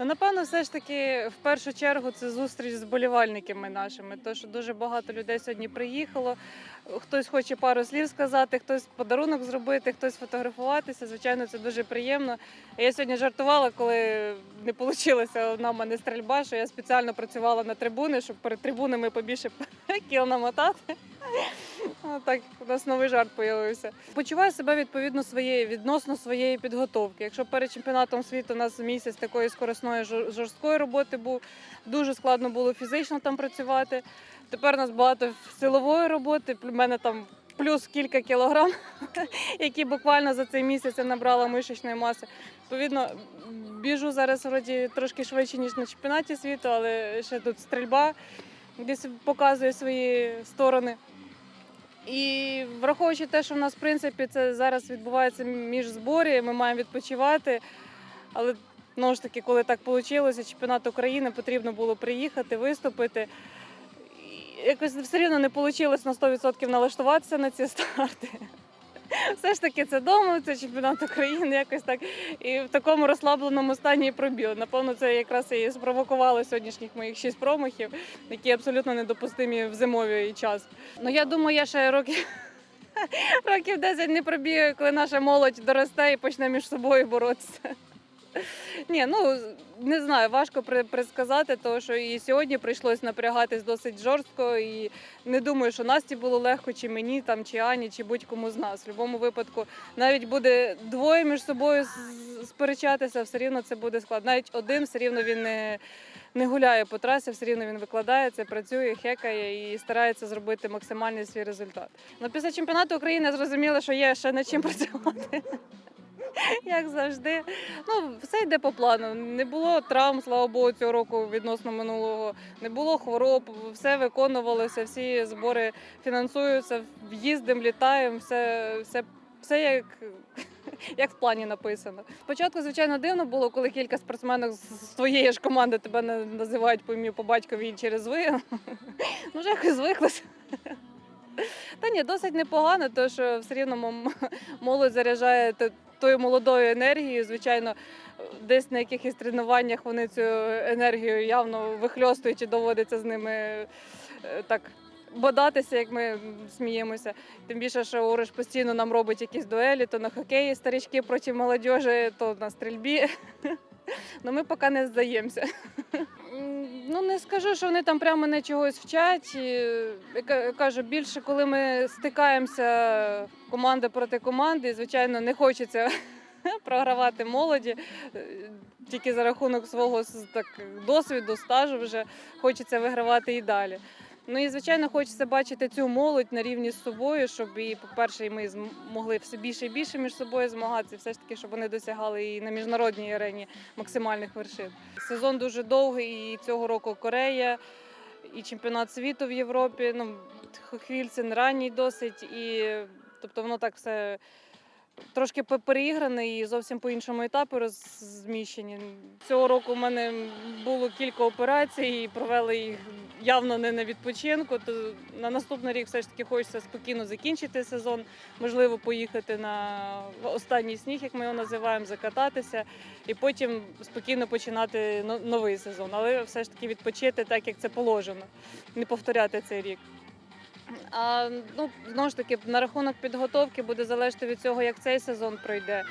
Ну, напевно, все ж таки в першу чергу це зустріч з болівальниками нашими. То що дуже багато людей сьогодні приїхало. Хтось хоче пару слів сказати, хтось подарунок зробити, хтось фотографуватися. Звичайно, це дуже приємно. Я сьогодні жартувала, коли не вийшла в мене стрільба, що я спеціально працювала на трибуни, щоб перед трибунами побільше кіл намотати. Так, у нас новий жарт з'явився. Почуваю себе відповідно своєї відносно своєї підготовки. Якщо перед чемпіонатом світу у нас місяць такої скоросної жорсткої роботи був, дуже складно було фізично там працювати. Тепер у нас багато силової роботи. У мене там плюс кілька кілограм, які буквально за цей місяць я набрала мишечної маси. Відповідно, біжу зараз вроді трошки швидше, ніж на чемпіонаті світу, але ще тут стрільба десь показує свої сторони. І враховуючи те, що в нас в принципі це зараз відбувається між зборі, ми маємо відпочивати. Але знову ж таки, коли так вийшло, чемпіонат України потрібно було приїхати, виступити. І якось все рівно не вийшло на 100% налаштуватися на ці старти. Все ж таки, це дома, це чемпіонат України, якось так. І в такому розслабленому стані і пробіл. Напевно, це якраз і спровокувало сьогоднішніх моїх шість промахів, які абсолютно недопустимі в зимовий час. Ну я думаю, я ще років. Років 10 не пробігаю, коли наша молодь доросте і почне між собою боротися. Ні, ну не знаю, важко предсказати, тому що і сьогодні прийшлось напрягатись досить жорстко. І не думаю, що Насті було легко, чи мені, там, чи Ані, чи будь-кому з нас. В будь-якому випадку навіть буде двоє між собою сперечатися, все рівно це буде складно. Навіть один все рівно він не, не гуляє по трасі, все рівно він викладається, працює, хекає і старається зробити максимальний свій результат. Ну, після чемпіонату України зрозуміло, що є ще над чим працювати. Як завжди, ну все йде по плану. Не було травм, слава Богу, цього року відносно минулого. Не було хвороб, все виконувалося, всі збори фінансуються, їздимо, літаємо, все, все, все як, як в плані написано. Спочатку, звичайно, дивно було, коли кілька спортсменок з твоєї ж команди тебе на- називають по ім'ю по батькові через ви. Ну, вже якось звиклося. Та ні, досить непогано, тому що все рівно молодь заряджає тою молодою енергією. Звичайно, десь на якихось тренуваннях вони цю енергію явно вихльостують і доводиться з ними е, так. Бодатися, як ми сміємося. Тим більше, що Ориш постійно нам робить якісь дуелі, то на хокеї старички проти молодіжі, то на стрільбі. Ну ми поки не здаємося. Ну не скажу, що вони там прямо мене чогось вчать. І, кажу, більше коли ми стикаємося команда проти команди, звичайно, не хочеться програвати молоді. е, Тільки за рахунок свого так, досвіду, стажу вже хочеться вигравати і далі. Ну і звичайно, хочеться бачити цю молодь на рівні з собою, щоб і, по-перше, ми зм- могли все більше і більше між собою змагатися, все ж таки, щоб вони досягали і на міжнародній арені максимальних вершин. Сезон дуже довгий, і цього року Корея, і чемпіонат світу в Європі. Ну, Хвільцин ранній досить, і тобто воно так все. Трошки пе- переігране і зовсім по іншому етапу розміщені. Цього року в мене було кілька операцій, і провели їх явно не на відпочинку. То на наступний рік все ж таки хочеться спокійно закінчити сезон, можливо, поїхати на останній сніг, як ми його називаємо, закататися, і потім спокійно починати новий сезон. Але все ж таки відпочити так, як це положено, не повторяти цей рік. А ну знову ж таки на рахунок підготовки буде залежати від цього, як цей сезон пройде.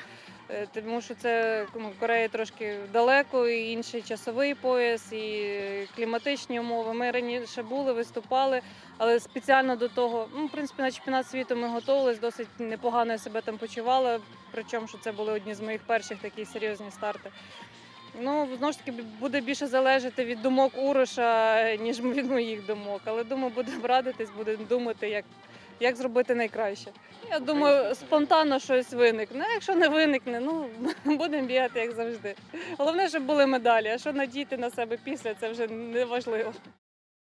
Е, Тому що це ну, Корея трошки далеко, і інший часовий пояс, і кліматичні умови. Ми раніше були, виступали, але спеціально до того, ну, в принципі, на чемпіонат світу ми готувалися, досить непогано себе там почувала. Причому що це були одні з моїх перших такі серйозні старти. Ну, знову ж таки, буде більше залежати від думок Уроша, ніж від моїх думок. Але думаю, будемо радитись, будемо думати, як, як зробити найкраще. Я думаю, спонтанно щось виникне. А якщо не виникне, ну будемо бігати як завжди. Головне, щоб були медалі. А що надіти на себе після, це вже не важливо.